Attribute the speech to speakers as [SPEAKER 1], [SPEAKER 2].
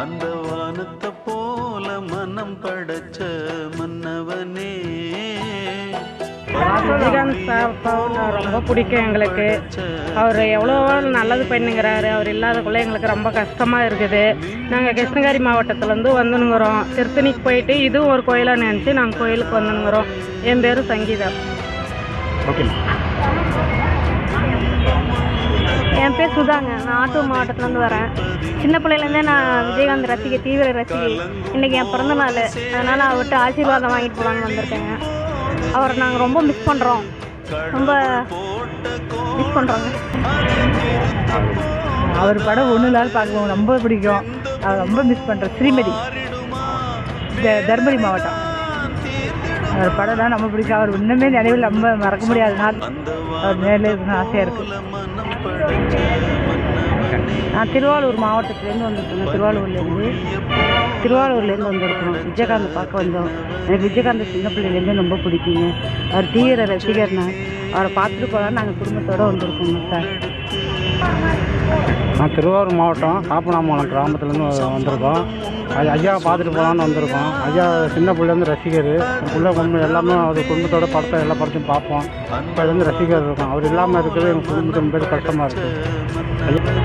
[SPEAKER 1] அந்த வானத்தை போல மனம் படைச்ச மன்னவனே.
[SPEAKER 2] சார் சார் ரொம்ப பிடிக்கும் எங்களுக்கு. அவர் எவ்வளோ நல்லது பண்ணுங்கிறாரு. அவர் இல்லாதக்குள்ள எங்களுக்கு ரொம்ப கஷ்டமாக இருக்குது. நாங்கள் கிருஷ்ணகிரி மாவட்டத்துலேருந்து வந்துனுங்கிறோம் திருத்தணிக்கு போயிட்டு இதுவும் ஒரு கோயிலாக நினச்சி நாங்கள் கோயிலுக்கு வந்துனுங்கிறோம் என் பேர் சங்கீதா.
[SPEAKER 3] என் பேர் சுதாங்க. நான் ஆத்தூர் மாவட்டத்துலேருந்து வரேன். சின்ன பிள்ளையிலேருந்தே நான் விஜயகாந்த் ரசிகை தீவிர ரசிகை. இன்னைக்கு என் பிறந்த நாள். அதனால் அவர்கிட்ட ஆசீர்வாதம் வாங்கிட்டு போகலான்னு வந்திருக்கேங்க. அவரை நாங்கள் ரொம்ப மிஸ் பண்ணுறோம் ரொம்ப மிஸ் பண்ணுறோங்க
[SPEAKER 4] அவர் படம் ஒன்று நாள் பார்க்கவும் ரொம்ப பிடிக்கும். அவர் ரொம்ப மிஸ் பண்ணுறேன் ஸ்ரீமதி. த- தர்மபுரி மாவட்டம். அவர் படம் தான் ரொம்ப பிடிக்கும். அவர் இன்னுமே நினைவில் ரொம்ப மறக்க முடியாத நாள். அவர் நேரில் ஆசையாக இருக்குது
[SPEAKER 2] நான் திருவாரூர் மாவட்டத்துலேருந்து வந்திருக்கேங்க. திருவாரூர்லேருந்து. திருவாரூர்லேருந்து வந்திருக்கோம். விஜயகாந்த் பார்க்க வந்தோம். எனக்கு விஜயகாந்த் சின்ன பிள்ளைலேருந்து ரொம்ப பிடிக்குங்க. அவர் தீவிர ரசிகர்னா அவரை பார்த்துட்டு போகலான்னு நாங்கள் குடும்பத்தோடு வந்திருக்கோங்க சார்.
[SPEAKER 5] நான் திருவாரூர் மாவட்டம் காப்பநாமலம் கிராமத்துலேருந்து வந்திருக்கோம். அது ஐயாவை பார்த்துட்டு போகலான்னு வந்திருக்கோம். ஐயா சின்ன பிள்ளைலேருந்து ரசிகர். பிள்ளை குடும்பம் எல்லாமே அவர் குடும்பத்தோட படத்தை எல்லா படத்தையும் பார்ப்போம். இப்போ வந்து ரசிகர் இருக்கும். அவர் இல்லாமல் இருக்கிறது எங்கள் குடும்பத்தின் பேர் கஷ்டமாக இருக்குது